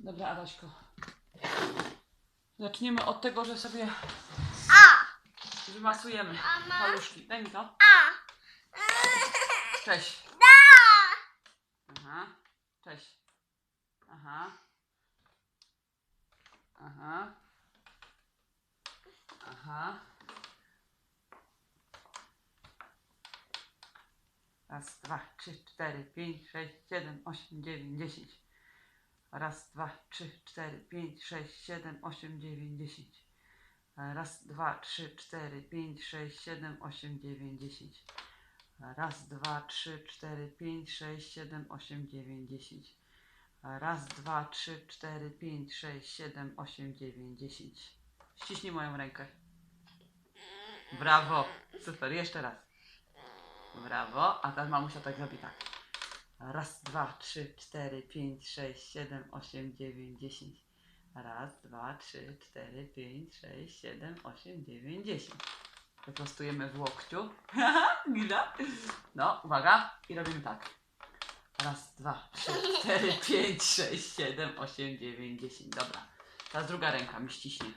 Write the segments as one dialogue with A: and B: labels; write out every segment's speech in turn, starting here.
A: Dobra, Adaśko. Zaczniemy od tego, że sobie
B: A!
A: wymasujemy
B: Mama.
A: paluszki. Daj mi to.
B: A!
A: Cześć.
B: Da!
A: Aha. Cześć. Aha. Aha. Aha. Raz, dwa, trzy, cztery, pięć, sześć, siedem, osiem, dziewięć, dziesięć. Raz, dwa, trzy, cztery, pięć, sześć, siedem, osiem, dziewięć, dziesięć. Raz, dwa, trzy, cztery, pięć, sześć, siedem, osiem, dziewięć, dziesięć. Raz, dwa, trzy, cztery, pięć, sześć, siedem, osiem, dziewięć, dziesięć. Raz, dwa, trzy, cztery, pięć, sześć, siedem, osiem, dziewięć, dziesięć. Ściśnij moją rękę. Brawo. Super, jeszcze raz. Brawo. A teraz mamusia tak zrobi tak. Raz, dwa, trzy, cztery, pięć, sześć, siedem, osiem, dziewięć, dziesięć. Raz, dwa, trzy, cztery, pięć, sześć, siedem, osiem, dziewięć, dziesięć. Wyprostujemy w łokciu. Gila. No, uwaga. I robimy tak. Raz, dwa, trzy, cztery, pięć, sześć, siedem, osiem, dziewięć, dziesięć. Dobra. Teraz druga ręka mi ściśnie.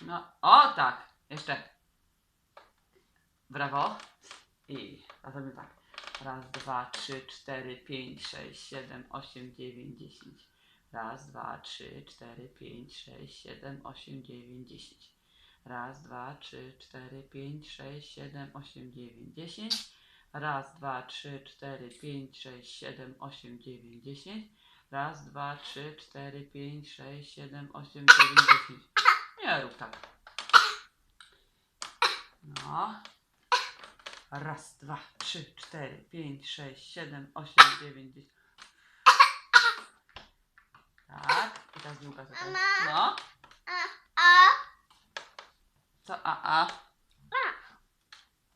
A: No, o tak. Jeszcze. Brawo. I robimy tak. Raz, dwa, trzy, cztery, pięć, sześć, siedem, osiem, dziewięć, dziesięć. Raz, dwa, trzy, cztery, pięć, sześć, siedem, osiem, dziewięć, dziesięć. Raz, dwa, trzy, cztery, pięć, sześć, siedem, osiem, dziewięć, dziesięć. Raz, dwa, trzy, cztery, pięć, sześć, siedem, osiem, dziewięć, dziesięć. Raz, dwa, trzy, cztery, pięć, sześć, siedem, osiem, dziewięć, dziesięć. Nie rób tak. No. Raz, dwa, trzy, cztery, pięć, sześć, siedem, osiem, dziewięć, dziesięć. Tak. I teraz druga tutaj. No. Co a a?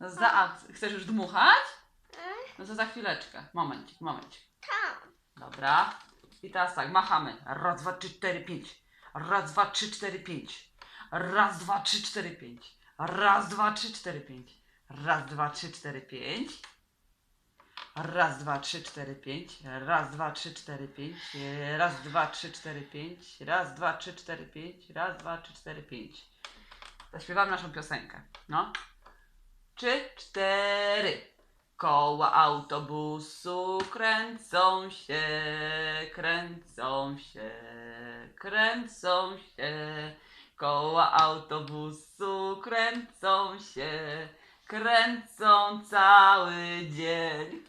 A: No za a. Chcesz już dmuchać? No to za chwileczkę. Momencik, momencik. Dobra. I teraz tak, machamy. Raz, dwa, trzy, cztery, pięć. Raz, dwa, trzy, cztery, pięć. Raz, dwa, trzy, cztery, pięć. Raz, dwa, trzy, cztery, pięć. Raz, dwa, trzy, cztery, pięć. Raz, dwa, trzy, cztery, pięć. Raz, dwa, trzy, cztery, pięć. Raz, dwa, trzy, cztery, pięć. Raz, dwa, trzy, cztery, pięć. Raz, dwa, trzy, cztery, pięć. Zaśpiewamy naszą piosenkę. No. Trzy, cztery. Koła autobusu kręcą się, kręcą się, kręcą się. Koła autobusu kręcą się, kręcą cały dzień.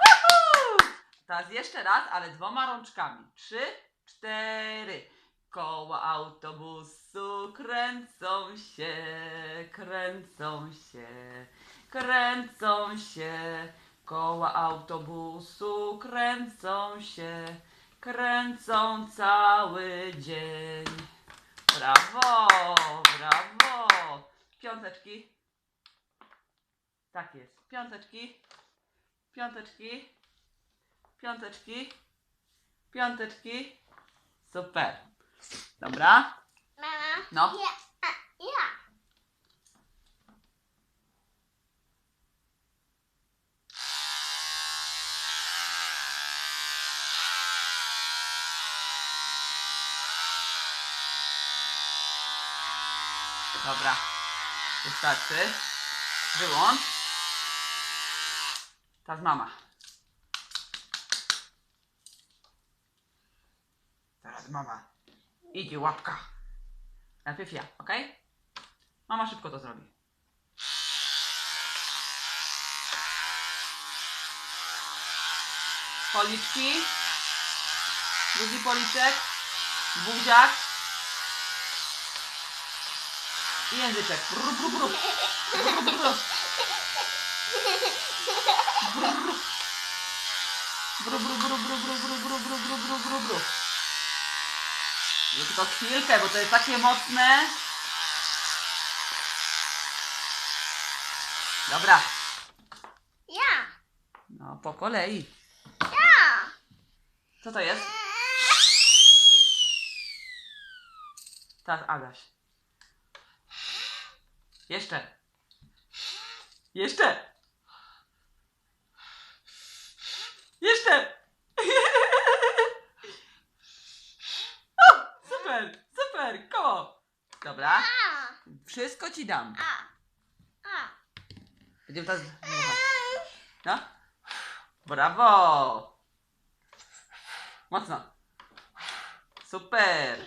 A: Teraz jeszcze raz, ale dwoma rączkami. Trzy, cztery. Koła autobusu kręcą się, kręcą się, kręcą się. Koła autobusu kręcą się, kręcą cały dzień. Brawo, brawo. Piąteczki. Tak jest. Piąteczki. Piąteczki. Piąteczki. Piąteczki. Super. Dobra.
B: Mama!
A: No.
B: Ja! A! Ja!
A: Dobra. Wystarczy. Wyłącz. Teraz mama. Teraz mama. Idzie łapka. Najpierw ja, ok? Mama szybko to zrobi. Policzki. Drugi policzek. Buziak. I języczek. Bru, bru. Bru, bru, bru. Bru, bru, bru, bru, bru, bru, bru, bru, bru. I tylko chwilkę, bo to jest takie mocne. Dobra.
B: Ja.
A: No, po kolei.
B: Ja.
A: Co to jest? Teraz Agaś. Jeszcze. Jeszcze. Dobra. Wszystko ci dam. Będziemy teraz... No. Brawo. Mocno. Super.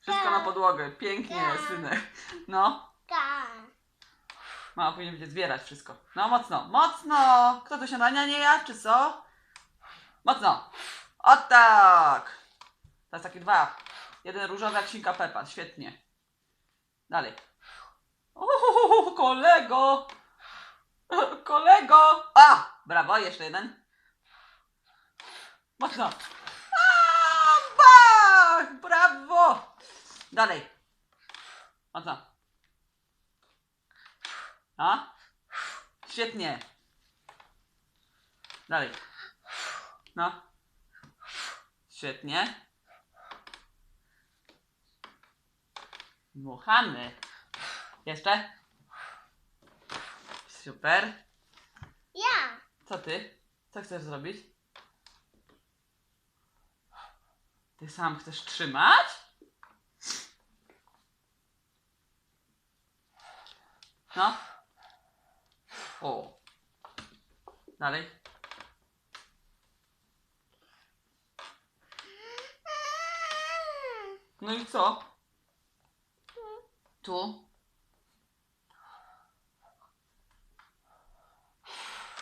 A: Wszystko na podłogę. Pięknie, synek. No. Mama powinien będzie zbierać wszystko. No mocno, mocno! Kto do śniadania nie ja, czy co? Mocno! O tak! Teraz takie dwa. Jeden różowy jak Pepa, świetnie. Dalej. O, kolego! Kolego! A! Brawo, jeszcze jeden. Mocno. Bach! Brawo! Dalej. Mocno. A? Świetnie. Dalej. No. Świetnie. Dmuchamy. Jeszcze? Super.
B: Ja.
A: Co ty? Co chcesz zrobić? Ty sam chcesz trzymać? No. O. Dalej. No i co? Tu.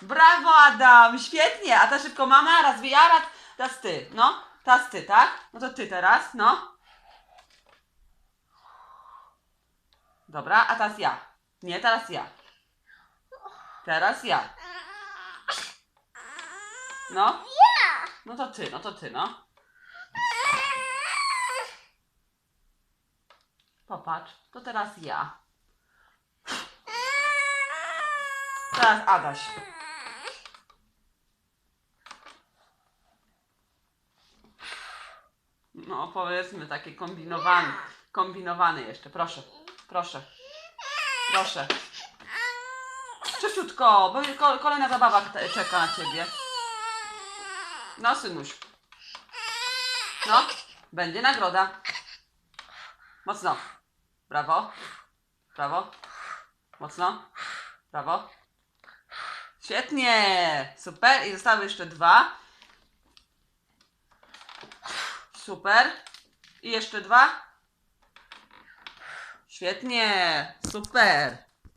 A: Brawo Adam, świetnie. A ta szybko mama, raz wy ja, raz teraz ty. No, teraz ty, tak? No to ty teraz, no. Dobra, a teraz ja. Nie, teraz ja. Teraz ja. No. No to ty, no to ty, no. Popatrz, to teraz ja. Teraz Adaś. No, powiedzmy taki kombinowany. Kombinowany jeszcze, proszę. Proszę. Proszę. Szybciutko, bo ko- kolejna zabawa czeka na ciebie. No, synuś. No, będzie nagroda. Mocno. Brawo. Brawo. Mocno. Brawo. Świetnie. Super. I zostały jeszcze dwa. Super. I jeszcze dwa. Świetnie. Super.